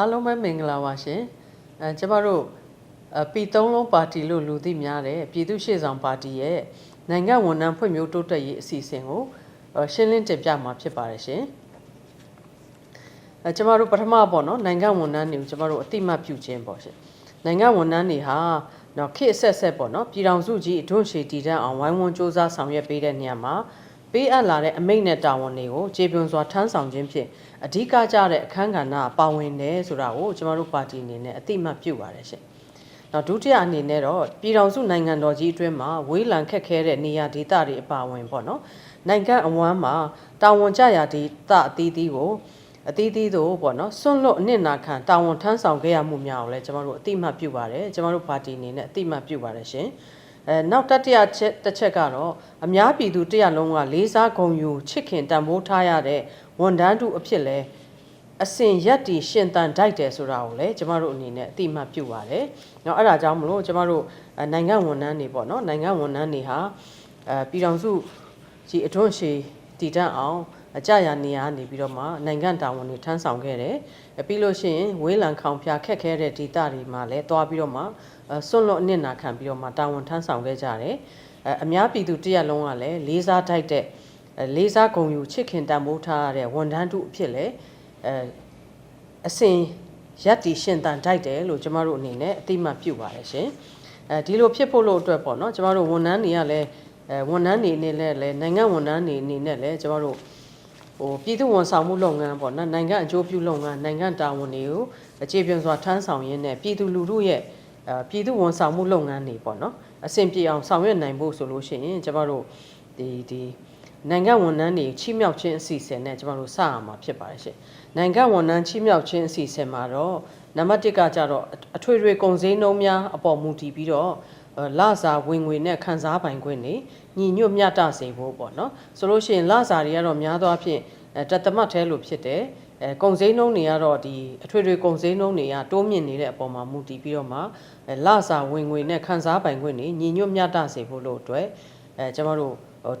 အားလုံးပဲမင်္ဂလာပါရှင်အဲကျမတို့အပီသုံးလုံးပါတီလို့လူသိများတယ်ပြည်သူ့ရှေ့ဆောင်ပါတီရဲ့နိုင်ငံဝန်ထမ်းဖွံ့ဖြိုးတိုးတက်ရေးအစီအစဉ်ကိုအဲရှင်းလင်းတင်ပြမှာဖြစ်ပါတယ်ရှင်အဲကျမတို့ပထမပေါ့နော်နိုင်ငံဝန်ထမ်းတွေကိုကျမတို့အတိမတ်ပြုခြင်းပေါ့ရှင်နိုင်ငံဝန်ထမ်းတွေဟာတော့ခေတ်အဆက်ဆက်ပေါ့နော်ပြည်တော်စုကြီးအတွန့်ရှည်တည်တံ့အောင်ဝိုင်းဝန်းစ조사ဆောင်ရွက်ပေးတဲ့နေရာမှာ ပေးအပ်လာတဲ့အမိန့်နဲ့တာဝန်တွေကိုခြေပြုံစွာထမ်းဆောင်ခြင်းဖြင့်အဓိကကျတဲ့အခန်းကဏ္ဍပါဝင်တယ်ဆိုတာကိုကျမတို့ပါတီအနေနဲ့အတိမတ်ပြုပါတယ်ရှင်။နောက်ဒုတိယအနေနဲ့တော့ပြည်တော်စုနိုင်ငံတော်ကြီးအတွင်းမှာဝေးလံခက်ခဲတဲ့နေရာဒေသတွေအပါအဝင်ပေါ့နော်။နိုင်ငံအဝမ်းမှာတာဝန်ကျရာဒေသအသီးသီးကိုအသီးသီးတို့ပေါ့နော်စွန့်လွတ်အနစ်နာခံတာဝန်ထမ်းဆောင်ခဲ့ရမှုများကိုလည်းကျမတို့အတိမတ်ပြုပါတယ်ကျမတို့ပါတီအနေနဲ့အတိမတ်ပြုပါတယ်ရှင် အဲနောက်တတိယချက်တစ်ချက်ကတော့အများပြည်သူတရလုံးကလေးစားဂုဏ်ယူချစ်ခင်တန်ဖိုးထားရတဲ့ဝန်ထမ်းတို့အဖြစ်လဲအစဉ်ရက်တီရှင်တန်တိုက်တယ်ဆိုတာကိုလည်းကျမတို့အနေနဲ့အတိမတ်ပြုပါတယ်။နောက်အဲ့ဒါကြောင့်မလို့ကျမတို့အဲနိုင်ငံဝန်ထမ်းတွေပေါ့နော်နိုင်ငံဝန်ထမ်းတွေဟာအဲပြည်တော်စုကြီးအတွန့်ရှည်တည်တံ့အောင် အကြရာနေရာနေပြီးတော့မှနိုင်ငံတာဝန်တွေထမ်းဆောင်ခဲ့တယ်။ပြီးလို့ရှိရင်ဝေးလံခေါင်ဖျားခက်ခဲတဲ့ဒေသတွေမှာလည်းတွားပြီးတော့မှဆွန့်လွတ်အနစ်နာခံပြီးတော့မှတာဝန်ထမ်းဆောင်ခဲ့ကြတယ်။အများပြည်သူတရက်လုံးကလည်းလေးစားထိုက်တဲ့လေးစားဂုဏ်ယူချစ်ခင်တန်ဖိုးထားရတဲ့ဝန်ထမ်းတို့အဖြစ်လည်းအဲအစဉ်ရက်တီရှင်တန်တိုက်တယ်လို့ကျမတို့အနေနဲ့အတိမတ်ပြုပါတယ်ရှင်။အဲဒီလိုဖြစ်ဖို့လို့အတွက်ပေါ့နော်ကျမတို့ဝန်ထမ်းတွေကလည်းအဲဝန်ထမ်းတွေအနေနဲ့လည်းနိုင်ငံဝန်ထမ်းတွေအနေနဲ့လည်းကျမတို့ ဟိုပြည်သူဝန်ဆောင်မှုလုပ်ငန်းပေါ့နော်နိုင်ငံအကျိုးပြုလုပ်ငန်းနိုင်ငံတာဝန်တွေကိုအခြေပြစွာထမ်းဆောင်ရင်းနဲ့ပြည်သူလူထုရဲ့အဲပြည်သူဝန်ဆောင်မှုလုပ်ငန်းတွေပေါ့နော်အဆင်ပြေအောင်ဆောင်ရွက်နိုင်ဖို့ဆိုလို့ရှိရင်ကျမတို့ဒီဒီနိုင်ငံဝန်ထမ်းတွေချိမြောက်ခြင်းအစီအစဉ်နဲ့ကျမတို့စရမှာဖြစ်ပါတယ်ရှင်နိုင်ငံဝန်ထမ်းချိမြောက်ခြင်းအစီအစဉ်မှာတော့နံပါတ်1ကကြတော့အထွေထွေကုန်စည်နှုန်းများအပေါ်မူတည်ပြီးတော့ လစာဝင်ငွေနဲ့ခံစားပိုင်ခွင့်တွေညီညွတ်မျှတစေဖို့ပေါ့နော်ဆိုလို့ရှိရင်လစာတွေကတော့များသောအားဖြင့်တသမတ်သေးလို့ဖြစ်တယ်အဲကုံစင်းနှုံးတွေကတော့ဒီအထွေထွေကုံစင်းနှုံးတွေကတိုးမြင့်နေတဲ့အပေါ်မှာမူတည်ပြီးတော့မှလစာဝင်ငွေနဲ့ခံစားပိုင်ခွင့်တွေညီညွတ်မျှတစေဖို့လို့အတွက်အဲကျွန်တော်တို့ဟို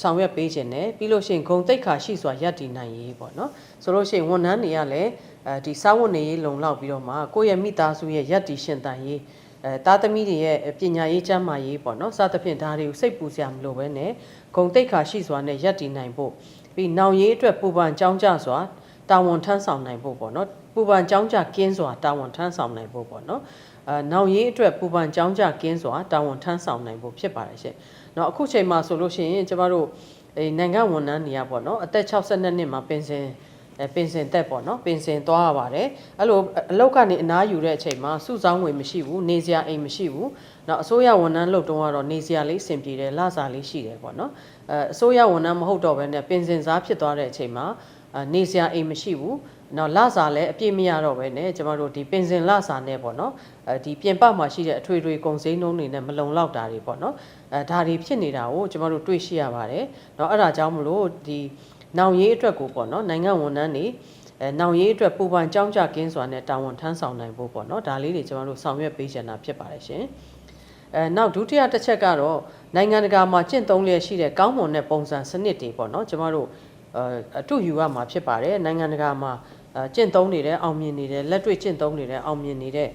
ဆောင်ရွက်ပေးခြင်းနဲ့ပြီးလို့ရှိရင်ဂုံတိတ်ခါရှိစွာရပ်တည်နိုင်ရေးပေါ့နော်ဆိုလို့ရှိရင်ဝန်ထမ်းတွေကလည်းအဲဒီစာဝတ်နေရေးလုံလောက်ပြီးတော့မှကိုယ့်ရဲ့မိသားစုရဲ့ရပ်တည်ရှင်တန်ရေး အဲသားသမီးတွေရဲ့ပညာရေးကျန်းမာရေးပေါ့နော်စသဖြင့်ဒါတွေကိုစိတ်ပူစရာမလိုပဲနဲ့ဂုံတိတ်ခါရှိစွာနဲ့ရပ်တည်နိုင်ဖို့ပြီးနောင်ရေးအတွက်ပူပန်ကြောင်းကြစွာတာဝန်ထမ်းဆောင်နိုင်ဖို့ပေါ့နော်ပူပန်ကြောင်းကြကင်းစွာတာဝန်ထမ်းဆောင်နိုင်ဖို့ပေါ့နော်အဲနောင်ရေးအတွက်ပူပန်ကြောင်းကြကင်းစွာတာဝန်ထမ်းဆောင်နိုင်ဖို့ဖြစ်ပါတယ်ရှင်။နော်အခုချိန်မှာဆိုလို့ရှိရင်ကျမတို့အဲနိုင်ငံဝန်ထမ်းတွေကပေါ့နော်အသက်62နှစ်မှာပင်စင် အဲပင်စင်သက်ပေါ့နော်ပင်စင်သွားရပါတယ်အဲ့လိုအလောက်ကနေအနားယူတဲ့အချိန်မှာစုဆောင်းဝင်မရှိဘူးနေစရာအိမ်မရှိဘူးနော်အစိုးရဝန်ထမ်းလုပ်တုန်းကတော့နေစရာလေးအဆင်ပြေတယ်လစာလေးရှိတယ်ပေါ့နော်အဲအစိုးရဝန်ထမ်းမဟုတ်တော့ဘဲနဲ့ပင်စင်စားဖြစ်သွားတဲ့အချိန်မှာနေစရာအိမ်မရှိဘူးနော်လစာလည်းအပြည့်မရတော့ဘဲနဲ့ကျမတို့ဒီပင်စင်လစာနဲ့ပေါ့နော်အဲဒီပြင်ပမှာရှိတဲ့အထွေထွေကုန်စည်နှုန်းတွေနဲ့မလုံလောက်တာတွေပေါ့နော်အဲဒါတွေဖြစ်နေတာကိုကျမတို့တွေ့ရှိရပါတယ်နော်အဲ့ဒါကြောင့်မလို့ဒီ နောင်ရေးအတွက်ကိုပေါ့နော်နိုင်ငံဝန်ထမ်းတွေအဲနောင်ရေးအတွက်ပူပန်ကြောင်းကြကင်းစွာနဲ့တာဝန်ထမ်းဆောင်နိုင်ဖို့ပေါ့နော်ဒါလေးတွေကျမတို့ဆောင်ရွက်ပေးချင်တာဖြစ်ပါတယ်ရှင်အဲနောက်ဒုတိယတစ်ချက်ကတော့နိုင်ငံတကာမှာကျင့်သုံးလျက်ရှိတဲ့ကောင်းမွန်တဲ့ပုံစံစနစ်တွေပေါ့နော်ကျမတို့အတူယူရမှာဖြစ်ပါတယ်နိုင်ငံတကာမှာကျင့်သုံးနေတဲ့အောင်မြင်နေတဲ့လက်တွေ့ကျင့်သုံးနေတဲ့အောင်မြင်နေတဲ့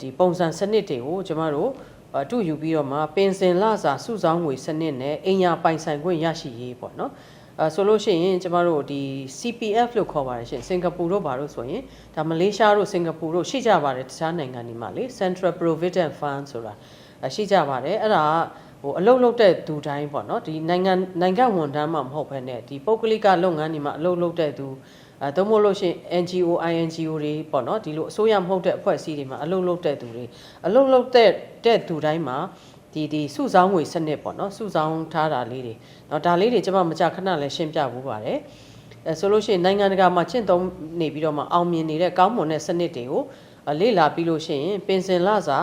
ဒီပုံစံစနစ်တွေကိုကျမတို့အတူယူပြီးတော့မှပင်စင်လစာစုဆောင်းငွေစနစ်နဲ့အင်ညာပိုင်ဆိုင်ခွင့်ရရှိရေးပေါ့နော် အဲဆိုလို့ရှိရင်ကျမတို့ဒီ CPF လို့ခေါ်ပါတယ်ရှင်စင်ကာပူတို့ဘာလို့ဆိုရင်ဒါမလေးရှားတို့စင်ကာပူတို့ရှိကြပါတယ်တခြားနိုင်ငံတွေမှာလေ Central Provident Fund ဆိုတာရှိကြပါတယ်အဲ့ဒါဟိုအလုပ်လုပ်တဲ့သူတိုင်းပေါ့နော်ဒီနိုင်ငံနိုင်ငံဝန်ထမ်းမှမဟုတ်ဘဲနဲ့ဒီပုဂ္ဂလိကလုပ်ငန်းတွေမှာအလုပ်လုပ်တဲ့သူအဲသို့မဟုတ်လို့ရှိရင် NGO INGO တွေပေါ့နော်ဒီလိုအစိုးရမဟုတ်တဲ့အဖွဲ့အစည်းတွေမှာအလုပ်လုပ်တဲ့သူတွေအလုပ်လုပ်တဲ့တဲ့သူတိုင်းမှာ ဒီဒီစုဆောင်းငွေစနစ်ပေါ့နော်စုဆောင်းထားတာလေးတွေเนาะဒါလေးတွေကျွန်မမကြခဏလည်းရှင်းပြဖို့ပါတယ်အဲဆိုလို့ရှိရင်နိုင်ငံတကာမှာကျင့်သုံးနေပြီးတော့မှအောင်မြင်နေတဲ့ကောင်းမွန်တဲ့စနစ်တွေကိုလေ့လာပြီးလို့ရှိရင်ပင်စင်လစာ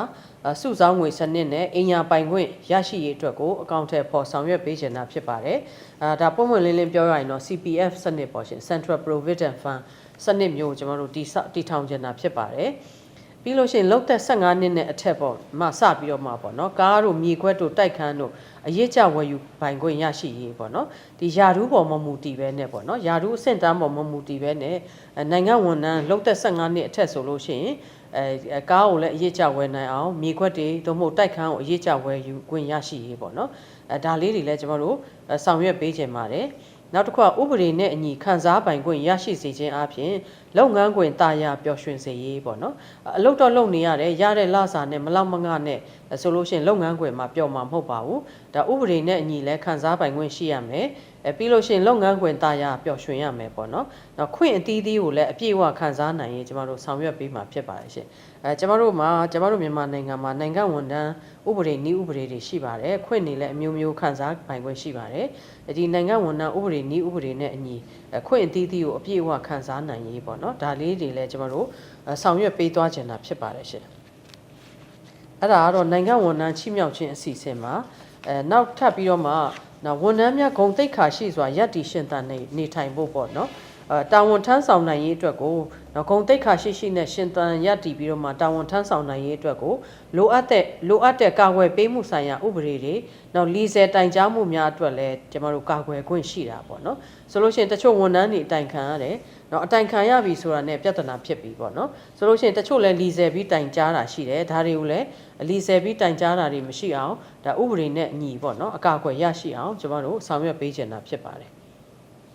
စုဆောင်းငွေစနစ်နဲ့အင်ညာပိုင်ခွင့်ရရှိရေးအတွက်ကိုအကောင့်ထဲပေါ်ဆောင်ရွက်ပေးချင်တာဖြစ်ပါတယ်။အဲဒါပုံမှန်လင်းလင်းပြောရရင်တော့ CPF စနစ်ပေါ့ရှင် Central Provident Fund စနစ်မျိုးကျွန်တော်တို့တည်ဆောက်တည်ထောင်ချင်တာဖြစ်ပါတယ်။ ပြီးလို့ရှိရင်လောက်သက်15နှစ်နဲ့အထက်ပေါ့မှစပြီးတော့မှပေါ့နော်ကားတို့မြေခွက်တို့တိုက်ခန်းတို့အရေးကြဝယ်ယူပိုင်ခွင့်ရရှိရေးပေါ့နော်ဒီယာဒူးပေါ်မမူတည်ပဲနဲ့ပေါ့နော်ယာဒူးအဆင့်တန်းပေါ်မမူတည်ပဲနဲ့အဲနိုင်ငံဝန်ထမ်းလောက်သက်15နှစ်အထက်ဆိုလို့ရှိရင်အဲအဲကားကိုလည်းအရေးကြဝယ်နိုင်အောင်မြေခွက်တွေသို့မဟုတ်တိုက်ခန်းကိုအရေးကြဝယ်ယူခွင့်ရရှိရေးပေါ့နော်အဲဒါလေးတွေလည်းကျွန်တော်တို့အဲဆောင်ရွက်ပေးခြင်းပါတယ် နောက်တစ်ခုကဥပဒေနဲ့အညီခံစားပိုင်ခွင့်ရရှိစေခြင်းအပြင်လုပ်ငန်းခွင်တာယာပျော်ရွှင်စေရေးပေါ့နော်အလုပ်တော့လုပ်နေရတယ်ရတဲ့လစာနဲ့မလောက်မငနဲ့ဆိုလို့ရှိရင်လုပ်ငန်းခွင်မှာပျော်မှာမဟုတ်ပါဘူးဒါဥပဒေနဲ့အညီလဲခံစားပိုင်ခွင့်ရှိရမယ် အဲပြီးလို့ရှိရင်လုပ်ငန်းခွင်တာယာပျော်ရွှင်ရမယ်ပေါ့နော်နောက်ခွင့်အသီးသီးကိုလည်းအပြည့်အဝခံစားနိုင်ရင်ကျမတို့ဆောင်ရွက်ပေးမှာဖြစ်ပါတယ်ရှင်အဲကျမတို့မှာကျမတို့မြန်မာနိုင်ငံမှာနိုင်ငံဝန်ထမ်းဥပဒေနည်းဥပဒေတွေရှိပါတယ်ခွင့်တွေလည်းအမျိုးမျိုးခံစားပိုင်ခွင့်ရှိပါတယ်ဒီနိုင်ငံဝန်ထမ်းဥပဒေနည်းဥပဒေနဲ့အညီအခွင့်အသီးသီးကိုအပြည့်အဝခံစားနိုင်ရေးပေါ့နော်ဒါလေးတွေလည်းကျမတို့အဲဆောင်ရွက်ပေးသွားချင်တာဖြစ်ပါတယ်ရှင်အဲ့ဒါကတော့နိုင်ငံဝန်ထမ်းချိမြောက်ခြင်းအစီအစဉ်မှာအဲနောက်ထပ်ပြီးတော့မှ နော်ဝန်ထမ်းများဂုံတိတ်ခါရှိစွာရပ်တည်ရှင်သန်နေနေထိုင်ဖို့ပေါ့နော်အဲ တာဝန်ထမ်းဆောင်နိုင်ရေးအတွက်ကိုနော်ဂုံတိတ်ခါရှိရှိနဲ့ရှင်သန်ရပ်တည်ပြီးတော့မှတာဝန်ထမ်းဆောင်နိုင်ရေးအတွက်ကိုလိုအပ်တဲ့လိုအပ်တဲ့ကာကွယ်ပေးမှုဆိုင်ရာဥပဒေတွေနော်လီဆယ်တိုင်ကြားမှုများအတွက်လည်းကျမတို့ကာကွယ်ခွင့်ရှိတာပေါ့နော်ဆိုလို့ရှိရင်တချို့ဝန်ထမ်းတွေအတိုင်ခံရတယ်နော်အတိုင်ခံရပြီဆိုတာနဲ့ပြဿနာဖြစ်ပြီပေါ့နော်ဆိုလို့ရှိရင်တချို့လည်းလီဆယ်ပြီးတိုင်ကြားတာရှိတယ်ဒါတွေကိုလည်းလီဆယ်ပြီးတိုင်ကြားတာတွေမရှိအောင်ဒါဥပဒေနဲ့အညီပေါ့နော်အကာအကွယ်ရရှိအောင်ကျမတို့ဆောင်ရွက်ပေးချင်တာဖြစ်ပါတယ်